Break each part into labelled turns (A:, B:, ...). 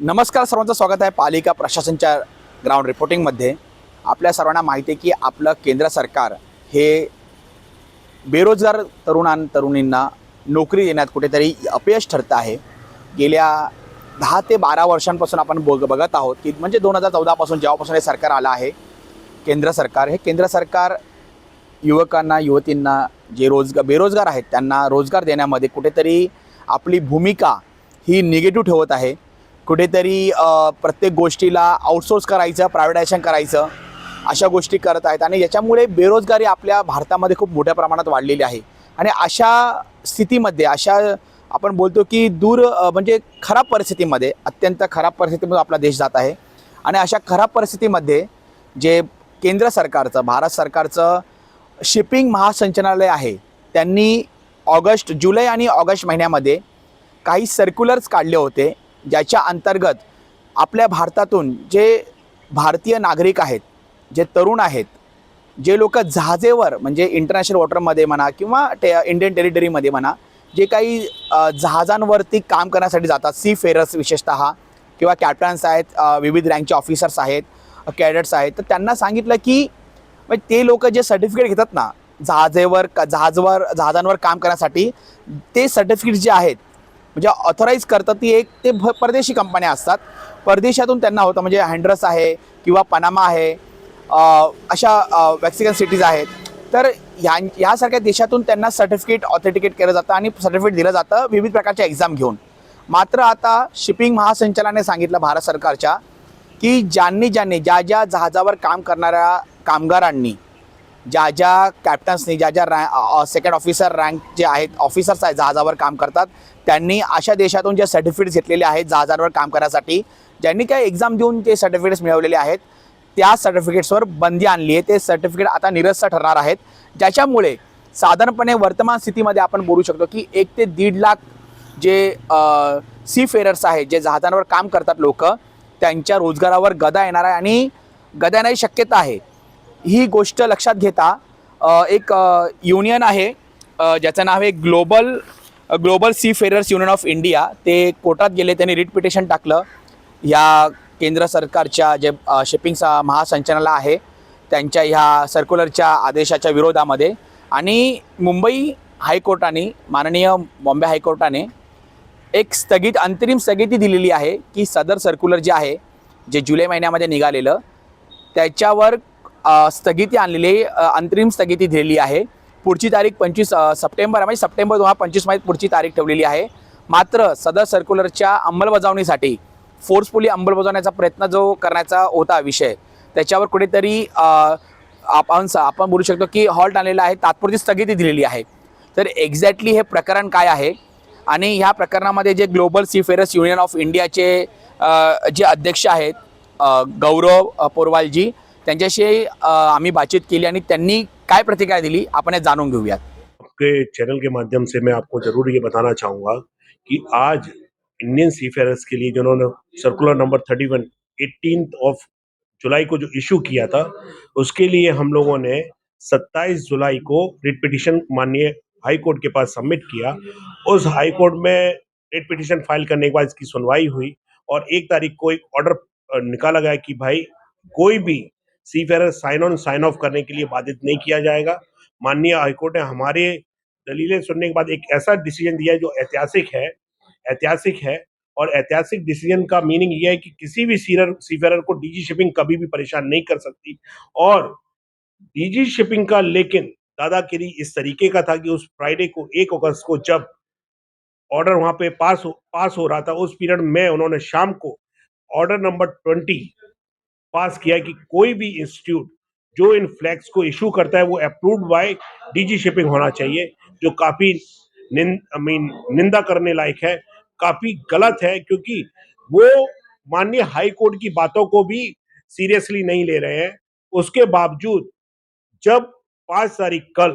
A: नमस्कार सर्वांचं स्वागत आहे पालिका प्रशासनच्या ग्राउंड रिपोर्टिंगमध्ये आपल्या सर्वांना माहिती आहे की आपलं केंद्र सरकार हे बेरोजगार तरुणां तरुणींना नोकरी देण्यात कुठेतरी अपयश ठरतं आहे. गेल्या दहा ते बारा वर्षांपासून आपण बघ बघत आहोत की म्हणजे दोन हजार चौदापासून जेव्हापासून हे सरकार आलं आहे केंद्र सरकार हे केंद्र सरकार युवकांना युवतींना जे रोजगार बेरोजगार आहेत त्यांना रोजगार देण्यामध्ये कुठेतरी आपली भूमिका ही निगेटिव्ह ठेवत आहे. कुठेतरी प्रत्येक गोष्टीला आउटसोर्स करायचं प्रायव्हेटायझेशन करायचं अशा गोष्टी करत आहेत. आणि याच्यामुळे बेरोजगारी आपल्या भारतामध्ये खूप मोठ्या प्रमाणात वाढलेली आहे. आणि अशा स्थितीमध्ये अशा आपण बोलतो की दूर म्हणजे खराब परिस्थितीमध्ये अत्यंत खराब परिस्थितीमध्ये आपला देश जात आहे. आणि अशा खराब परिस्थितीमध्ये जे केंद्र सरकारचं भारत सरकारचं शिपिंग महासंचालनालय आहे त्यांनी ऑगस्ट जुलै आणि ऑगस्ट महिन्यामध्ये काही सर्क्युलर्स काढले होते. ज्याच्या अंतर्गत आपल्या भारतातून जे भारतीय नागरिक आहेत जे तरुण आहेत जे लोक जहाजेवर म्हणजे इंटरनॅशनल वॉटरमध्ये म्हणा किंवा टे इंडियन टेरिटरीमध्ये म्हणा जे काही जहाजांवरती काम करण्यासाठी जातात सी फेरर्स विशेषतः किंवा कॅप्टन्स आहेत विविध रँकचे ऑफिसर्स आहेत कॅडेट्स आहेत तर त्यांना सांगितलं की म्हणजे ते लोक जे सर्टिफिकेट घेतात ना जहाजेवर जहाजवर जहाजांवर काम करण्यासाठी ते सर्टिफिकेट जे आहेत म्हणजे ऑथराईज करतात ती एक ते भ परदेशी कंपन्या असतात. परदेशातून त्यांना होतं म्हणजे हँड्रस आहे किंवा पनामा आहे अशा वॅक्सिकन सिटीज आहेत. तर ह्या ह्यासारख्या देशातून त्यांना सर्टिफिकेट ऑथेंटिकेट केलं जातं आणि सर्टिफिकेट दिलं जातं विविध प्रकारच्या एक्झाम घेऊन. मात्र आता शिपिंग महासंचालनाने सांगितलं भारत सरकारच्या की ज्यांनी ज्यांनी ज्या ज्या जहाजावर काम करणाऱ्या कामगारांनी ज्या ज्या कॅप्टन्सनी ज्या ज्या रँक सेकंड ऑफिसर रँक जे आहेत ऑफिसर्स आहेत जहाजावर काम करतात त्यांनी अशा देशातून जे सर्टिफिकेट्स घेतलेले आहेत जहाजांवर काम करण्यासाठी ज्यांनी काही एक्झाम देऊन ते सर्टिफिकेट्स मिळवलेले आहेत त्या सर्टिफिकेट्सवर बंदी आणली आहे. ते सर्टिफिकेट आता निरस्त ठरणार आहेत. ज्याच्यामुळे साधारणपणे वर्तमान स्थितीमध्ये आपण बोलू शकतो की एक ते दीड लाख जे सी फेरर्स आहेत जे जहाजांवर काम करतात लोक त्यांच्या रोजगारावर गदा येणार आहे आणि गदा येण्याची शक्यता आहे. ही गोष्ट लक्षात घेता एक युनियन आहे ज्याचं नाव आहे global global seafarers union of India ते कोर्टात गेले त्यांनी रिट पिटिशन टाकलं. या केंद्र सरकारच्या जे शिपिंग महासंचालनालय आहे त्यांच्या ह्या सर्क्युलरच्या आदेशाच्या विरोधामध्ये आणि मुंबई हायकोर्टाने माननीय बॉम्बे हायकोर्टाने एक स्थगित अंतरिम स्थगिती दिलेली आहे की सदर सर्क्युलर जे आहे जे जुलै महिन्यामध्ये निघालेलं त्याच्यावर स्थगिती आणलेली अंतरिम स्थगिती दिलेली आहे. पुढची तारीख पंचवीस सप्टेंबर म्हणजे सप्टेंबर दोन हजार पंचवीसमध्ये पुढची तारीख ठेवलेली आहे. मात्र सदर सर्क्युलरच्या अंमलबजावणीसाठी फोर्सफुली अंमलबजावण्याचा प्रयत्न जो करण्याचा होता विषय त्याच्यावर कुठेतरी आपण आपण बोलू शकतो की हॉल्ट आलेला आहे तात्पुरती स्थगिती दिलेली आहे. तर एक्झॅक्टली हे प्रकरण काय आहे? आणि ह्या प्रकरणामध्ये जे ग्लोबल सीफेरस युनियन ऑफ इंडियाचे जे अध्यक्ष आहेत गौरव पोरवालजी त्यांच्याशी आम्ही बातचीत केली आणि त्यांनी काय प्रतिक्रिया दिली, आपण जाणून घेऊयात.
B: आपके चैनल के माध्यम से मैं आपको ज़रूर ये बताना चाहूँगा कि आज इंडियन सीफेयर्स के लिए जिन्होंने circular number thirty one eighteen of July को जो इशू किया था, उसके लिए हम लोगों ने 27 जुलाई को रिट पिटिशन माननीय हाई कोर्ट के पास सबमिट किया। उस हाई कोर्ट में रिट पिटिशन फ़ाइल करने के बाद इसकी सुनवाई हुई और एक तारीख को एक ऑर्डर निकाला गया कि भाई कोई भी seafarer sign on, sign off करने के लिए बाधित नहीं किया जाएगा। माननीय हाईकोर्ट ने हमारे दलीलें सुनने के बाद एक ऐसा डिसीज़न दिया जो ऐतिहासिक है ऐतिहासिक है और ऐतिहासिक डिसीज़न का मीनिंग ये है कि किसी भी सीरर सीफेरर को डीजी शिपिंग कभी भी परेशान नहीं कर सकती। और डीजी शिपिंग का लेकिन दादागिरी इस तरीके का था कि उस फ्राइडे को, एक अगस्त को जब ऑर्डर वहाँ पे पास हो पास हो रहा था, उस पीरियड में उन्होंने शाम को ऑर्डर नंबर ट्वेंटी पास किया कि कोई भी इंस्टीट्यूट जो इन फ्लैग्स को इशू करता है वो अप्रूव्ड बाय डीजी शिपिंग होना चाहिए जो काफ़ी निन, I mean, निंदा करने लायक है काफ़ी गलत है क्योंकि वो माननीय हाई कोर्ट की बातों को भी सीरियसली नहीं ले रहे हैं। उसके बावजूद जब पाँच तारीख कल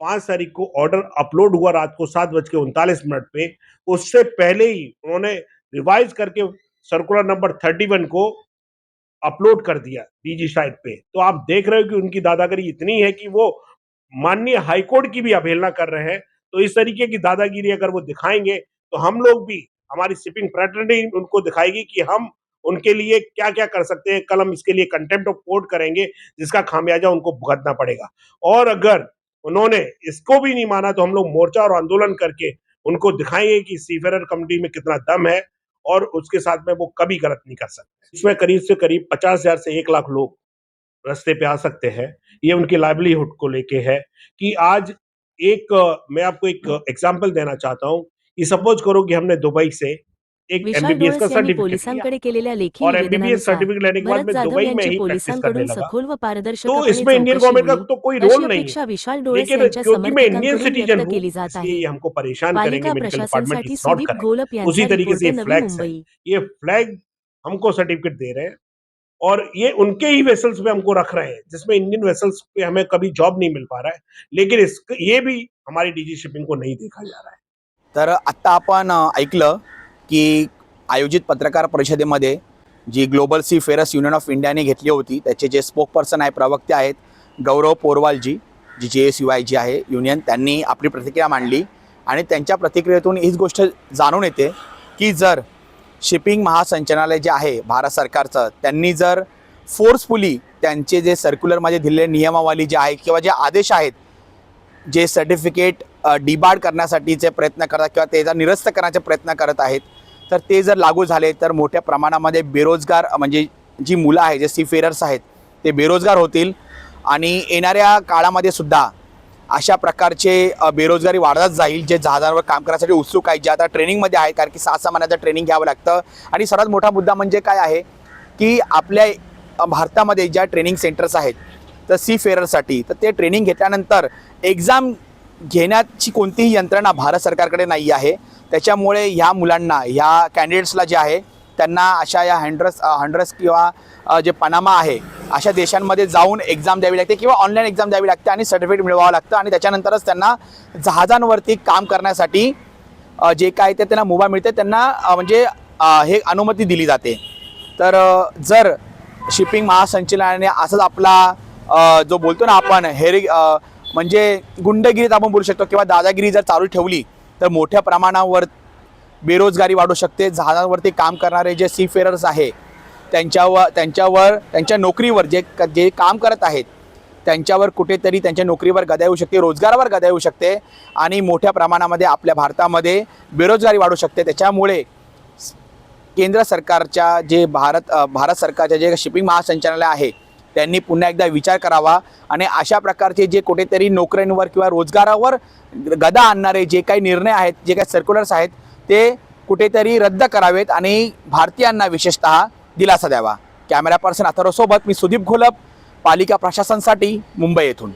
B: पाँच तारीख को ऑर्डर अपलोड हुआ रात को सात बज के उनतालीस मिनट पे उससे पहले ही उन्होंने रिवाइज करके सर्कुलर नंबर थर्टी वन को अपलोड कर दिया डीजी साइट पे। तो आप देख रहे हो कि उनकी दादागिरी इतनी है कि वो माननीय हाईकोर्ट की भी अवहेलना कर रहे हैं। तो इस तरीके की दादागिरी अगर वो दिखाएँगे तो हम लोग भी, हमारी शिपिंग फ्रेटर्निटी उनको दिखाएगी कि हम उनके लिए क्या क्या कर सकते हैं। कल हम इसके लिए कंटेम्प्ट ऑफ़ कोर्ट करेंगे, जिसका खामियाजा उनको भुगतना पड़ेगा। और अगर उन्होंने इसको भी नहीं माना तो हम लोग मोर्चा और आंदोलन करके उनको दिखाएँगे कि सीफेरर कमेटी में कितना दम है। और उसके साथ में वो कभी गलत नहीं कर सकते। इसमें करीब से करीब पचास हज़ार से एक लाख लोग रस्ते पे आ सकते हैं। ये उनकी लाइवलीहुड को लेके है कि आज एक, मैं आपको एक एग्ज़ाम्पल देना चाहता हूँ कि सपोज़ करो कि हमने दुबई से एक
C: विशाल
B: एमबीबीएस का
C: डोळस यांनी
B: सर्टिफिकेट
C: पोलिसांकडे केलेल्या लेखी
B: और एमबीबीएस
C: निवेदनानुसार
B: सर्टिफिकेट लेने के बाद
C: भरत
B: मैं
C: जाधव
B: दुबई में
C: यांची
B: ही प्रैक्टिस करने
C: पोलिसांकडून
B: लगा।
C: सखोल व
B: तो
C: पारदर्शकपणे
B: इसमें इंडियन
C: चौकशी
B: गवर्नमेंट का
C: होईल.
B: तो कोई
C: अशी
B: रोल नहीं है।
C: अपेक्षा विशाल डोळस यांच्या
B: क्योंकि मैं इंडियन
C: समर्थकांकडून
B: सिटीजन
C: व्यक्त
B: हूँ
C: केली जात
B: इसलिए
C: आहे.
B: ये हमको परेशान करेंगे
C: पालिका
B: मेडिकल डिपार्टमेंट
C: प्रशासनासाठी
B: is not
C: Sudeep
B: correct
C: Gholap
B: उसी
C: यांचा
B: तरीके से
C: रिपोर्ट
B: ये
C: नवी
B: फ्लैग्स है।
C: मुंबई.
B: ये फ्लैग हमको सर्टिफिकेट दे रहे हैं और ये उनके ही वेसल्स पे हमको रख रहे हैं जिसमें इंडियन वेसल्स पे हमें कभी जॉब नहीं मिल पा रहा है। लेकिन इस ये भी हमारी डीजी शिपिंग को नहीं देखा जा रहा है।
A: तर आत्ता आपण अ, ऐकलं की आयोजित पत्रकार परिषदेमध्ये जी global seafarers union of इंडियाने घेतली होती त्याचे जे स्पोक पर्सन आहे प्रवक्ते आहेत गौरव पोरवालजी जी जे एस यू आय जी आहे युनियन त्यांनी आपली प्रतिक्रिया मांडली आणि त्यांच्या प्रतिक्रियेतून हीच गोष्ट जाणून येते की जर शिपिंग महासंचालनालय जे आहे भारत सरकारचं त्यांनी जर फोर्सफुली त्यांचे जे सर्क्युलरमध्ये दिलेले नियमावली जे आहे किंवा जे आदेश आहेत जे सर्टिफिकेट डिबाड करण्यासाठीचे प्रयत्न करतात किंवा त्याचा निरस्त करण्याचे प्रयत्न करत आहेत तर ते जर लागू झाले तर मोठ्या प्रमाणामध्ये बेरोजगार म्हणजे जी मुलं आहेत जे सीफेरर्स आहेत ते बेरोजगार होतील. आणि येणाऱ्या काळामध्ये सुद्धा अशा प्रकारचे बेरोजगारी वाढत जाईल जे जहाजांवर काम करण्यासाठी उत्सुक आहेत जे आता ट्रेनिंगमध्ये आहेत कारण की सहा सहा महिन्याचं ट्रेनिंग घ्यावं लागतं. आणि सर्वात मोठा मुद्दा म्हणजे काय आहे की आपल्या भारतामध्ये ज्या ट्रेनिंग सेंटर्स आहेत तर सी फेररसाठी तर ते ट्रेनिंग घेतल्यानंतर एक्झाम घेण्याची कोणतीही यंत्रणा भारत सरकारकडे नाही आहे. त्याच्यामुळे ह्या मुलांना ह्या कॅन्डिडेट्सला जे आहे त्यांना अशा या हँड्रस हँड्रस किंवा जे पनामा आहे अशा देशांमध्ये जाऊन एक्झाम द्यावी लागते किंवा ऑनलाईन एक्झाम द्यावी लागते आणि सर्टिफिकेट मिळवावं लागतं आणि त्याच्यानंतरच त्यांना जहाजांवरती काम करण्यासाठी जे काय ते त्यांना मुभा मिळते त्यांना म्हणजे हे अनुमती दिली जाते. तर जर शिपिंग महासंचालनाने असंच आपला जो बोलतो ना आपण हेरी म्हणजे गुंडगिरीत आपण बोलू शकतो किंवा दादागिरी जर चालू ठेवली तर मोठ्या प्रमाणावर बेरोजगारी वाढू शकते. जहाजांवरती काम करणारे जे सीफेरर्स आहे त्यांच्यावर त्यांच्यावर त्यांच्या नोकरीवर जे क- जे काम करत आहेत त्यांच्यावर कुठेतरी त्यांच्या नोकरीवर गदा येऊ शकते रोजगारावर गदा येऊ शकते आणि मोठ्या प्रमाणामध्ये आपल्या भारतामध्ये बेरोजगारी वाढू शकते. त्याच्यामुळे केंद्र सरकारच्या जे भारत भारत सरकारच्या जे शिपिंग महासंचालनालय आहे त्यांनी पुन्हा एकदा विचार करावा आणि अशा प्रकारचे जे कुठेतरी नोकऱ्यांवर किंवा रोजगारावर गदा आणणारे जे काही निर्णय आहेत जे काही सर्क्युलर्स आहेत ते कुठेतरी रद्द करावेत आणि भारतीयांना विशेषतः दिलासा द्यावा. कॅमेरा पर्सन अथरोसोबत मी सुदीप घोलप पालिका प्रशासनसाठी मुंबई येथून.